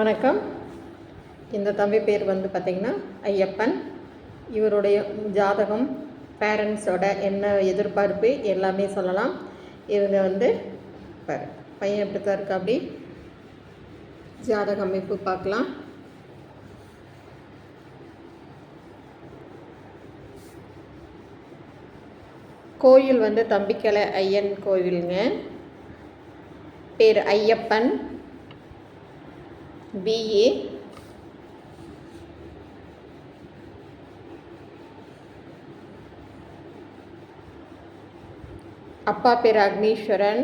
வணக்கம். இந்த தம்பி பேர் வந்து பார்த்திங்கன்னா ஐயப்பன். இவருடைய ஜாதகம் பேரண்ட்ஸோட என்ன எதிர்பார்ப்பு எல்லாமே சொல்லலாம். இவங்க வந்து பாரு பையன் எப்படி தான் இருக்கா அப்படி? ஜாதக அமைப்பு பார்க்கலாம். கோயில் வந்து தம்பிக்கலை ஐயன் கோவிலுங்க பேர் ஐயப்பன். பிஏ அப்பா பேர் அக்னீஸ்வரன்.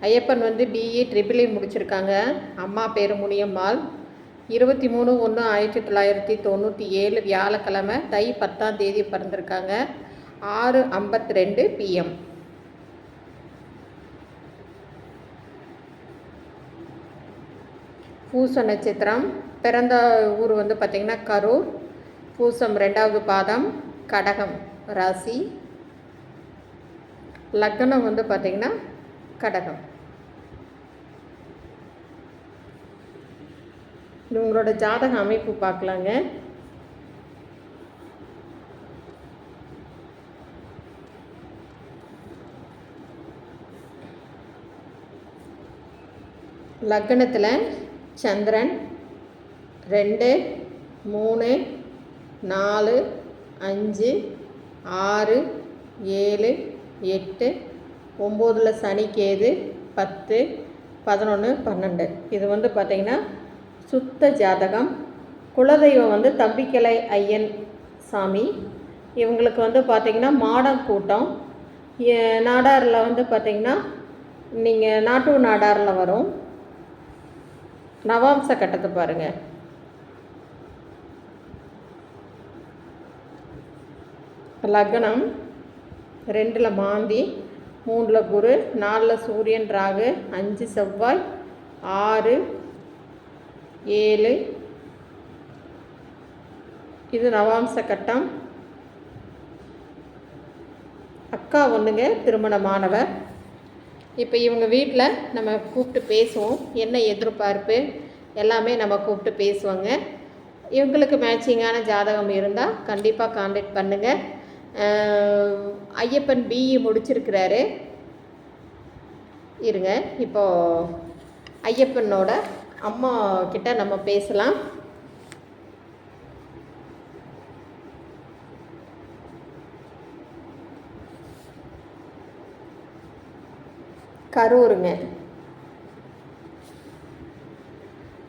ஐயப்பன் வந்து பிஇ ட்ரிபிள் முடிச்சிருக்காங்க. அம்மா பேர் முனியம்மாள். இருபத்தி மூணு ஒன்று ஆயிரத்தி தொள்ளாயிரத்தி தொண்ணூற்றி ஏழு வியாழக்கிழமை தை பத்தாம் தேதி பிறந்திருக்காங்க. ஆறு ஐம்பத்தி ரெண்டு பிஎம் பூச நட்சத்திரம். பிறந்த ஊர் வந்து பார்த்திங்கன்னா கரூர். பூசம் ரெண்டாவது பாதம் கடகம் ராசி. லக்னம் வந்து பார்த்திங்கன்னா கடகம். இவங்களோட ஜாதக அமைப்பு பார்க்கலாங்க லக்னத்தில் சந்திரன் ரெண்டு மூணு நாலு அஞ்சு ஆறு ஏழு எட்டு ஒம்போதில் சனிக்கேது பத்து பதினொன்று பன்னெண்டு. இது வந்து பார்த்திங்கன்னா சுத்த ஜாதகம். குலதெய்வம் வந்து தம்பிக்கலை ஐயன் சாமி. இவங்களுக்கு வந்து பார்த்திங்கன்னா மாடம் கூட்டம். நாடாரில் வந்து பார்த்திங்கன்னா நீங்கள் நாட்டூர் நாடாரில் வரும். நவாம்ச கட்டத்தை பாருங்கள் லக்னம் ரெண்டில் மாந்தி மூணில் குரு நாலில் சூரியன் ராகு அஞ்சு செவ்வாய் ஆறு ஏழு. இது நவாம்ச கட்டம். அக்கா ஒன்றுங்க திருமணமானவர். இப்போ இவங்க வீட்டில் நம்ம கூப்பிட்டு பேசுவோம். என்ன எதிர்பார்ப்பு? எல்லாமே நம்ம கூப்பிட்டு பேசுவோங்க. இவங்களுக்கு மேட்சிங்கான ஜாதகம் இருந்தால் கண்டிப்பாக காண்டாக்ட் பண்ணுங்கள் ஐயப்பன் பிஇ முடிச்சிருக்கிறாரு. இருங்க இப்போது ஐயப்பனோட அம்மா கிட்ட நம்ம பேசலாம். கரூருங்க.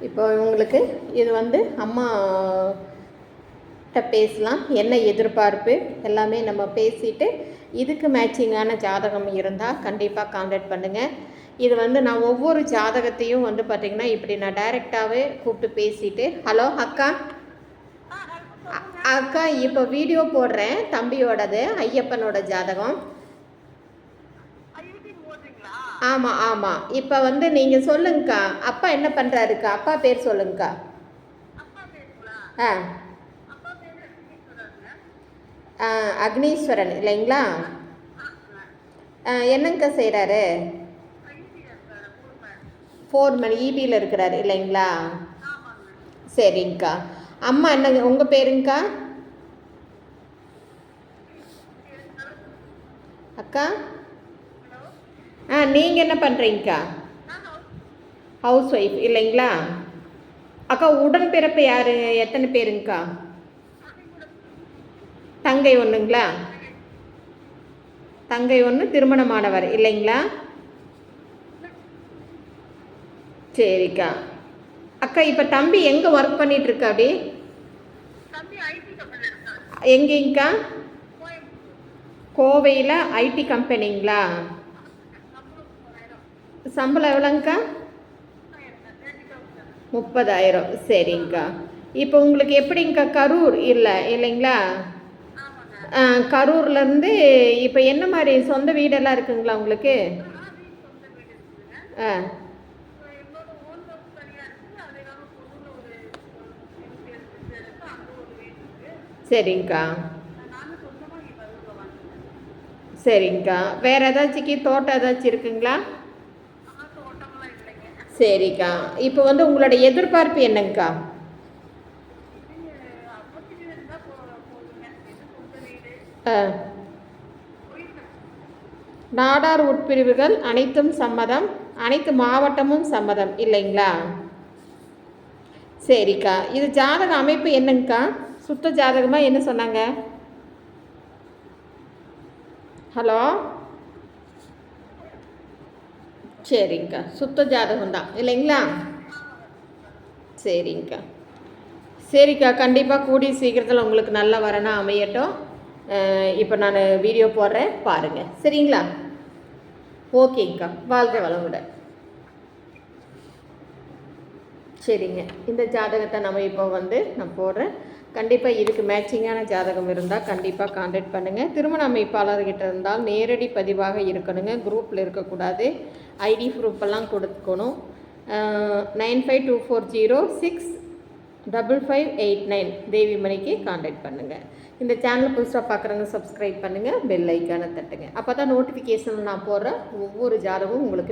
இப்போ இவங்களுக்கு இது வந்து அம்மா கிட்ட பேசலாம். என்ன எதிர்பார்ப்பு? எல்லாமே நம்ம பேசிட்டு இதுக்கு மேட்சிங்கான ஜாதகம் இருந்தால் கண்டிப்பாக காண்டாக்ட் பண்ணுங்கள் இது வந்து நான் ஒவ்வொரு ஜாதகத்தையும் வந்து பார்த்திங்கன்னா இப்படி நான் டைரெக்டாகவே கூப்பிட்டு பேசிட்டு ஹலோ அக்கா. அக்கா இப்போ வீடியோ போடுறேன். தம்பியோடது ஐயப்பனோட ஜாதகம். ஆமாம் ஆமாம் இப்போ வந்து நீங்கள் சொல்லுங்கக்கா. அப்பா என்ன பண்ணுறாருக்கா அப்பா பேர் சொல்லுங்கக்கா. ஆ. ஆ, அக்னீஸ்வரன். இல்லைங்களா? என்னங்கக்கா செய்கிறாரு ஃபோர்மன் இபியில் இருக்கிறாரு. இல்லைங்களா? சரிங்கக்கா. அம்மா என்னங்க உங்கள் பேருங்கக்கா? அக்கா? ஆ நீங்கள் என்ன பண்ணுறீங்கக்கா ஹவுஸ் ஒய்ஃப் இல்லைங்களா? அக்கா உடன்பிறப்பு யார்? எத்தனை பேருங்கக்கா? தங்கை ஒன்றுங்களா தங்கை ஒன்று திருமணமானவர் இல்லைங்களா? சரிக்கா. அக்கா இப்போ தம்பி எங்கே ஒர்க் பண்ணிகிட்டு இருக்கா அப்படி? எங்கேங்கக்கா? கோவையில் ஐடி கம்பெனிங்களா? சம்பளம் எவ்வளோங்கக்கா? முப்பதாயிரம். சரிங்கக்கா. இப்போ உங்களுக்கு எப்படிங்கக்கா கரூர்? இல்லை இல்லைங்களா? கரூர்லேருந்து இப்போ என்ன மாதிரி சொந்த வீடெல்லாம் இருக்குங்களா உங்களுக்கு? ஆ. சரிங்கக்கா. சரிங்கக்கா. வேறு ஏதாச்சும் தோட்டம் ஏதாச்சும் இருக்குங்களா? சரிக்கா. இப்போ வந்து உங்களோட எதிர்பார்ப்பு என்னங்கக்கா ஆ நாடார் உட்பிரிவுகள் அனைத்தும் சம்மதம் அனைத்து மாவட்டமும் சம்மதம் இல்லைங்களா? சரிக்கா. இது ஜாதக அமைப்பு என்னங்கக்கா சுத்த ஜாதகமாக என்ன சொன்னாங்க? ஹலோ? சரிங்க்கா சுத்த ஜாதகம் தான் இல்லைங்களா? சரிங்க்கா சரிக்கா. கண்டிப்பாக கூடிய சீக்கிரத்தில் உங்களுக்கு நல்ல வரனா அமையட்டும். இப்போ நான் வீடியோ போடுறேன். பாருங்கள் சரிங்களா? ஓகேங்க்கா வாழ்க வளமுடன். சரிங்க. இந்த ஜாதகத்தை நம்ம இப்போ வந்து நான் போடுறேன். கண்டிப்பாக இதுக்கு மேட்சிங்கான ஜாதகம் இருந்தால் கண்டிப்பாக காண்டாக்ட் பண்ணுங்கள் திருமண அமைப்பாளர்கிட்ட இருந்தால் நேரடி பதிவாக இருக்கணுங்க. குரூப்பில் இருக்கக்கூடாது. ஐடி ப்ரூஃபெல்லாம் கொடுத்துக்கணும் nine five two four zero six double five eight nine. தேவிமணிக்கு contact பண்ணுங்கள் இந்த சேனல் புதுசாக பார்க்குறவங்க சப்ஸ்கிரைப் பண்ணுங்கள் பெல் ஐக்கானை தட்டுங்க. அப்போ தான் நோட்டிஃபிகேஷன் நான் போடுற ஒவ்வொரு ஜாதகமும் உங்களுக்கு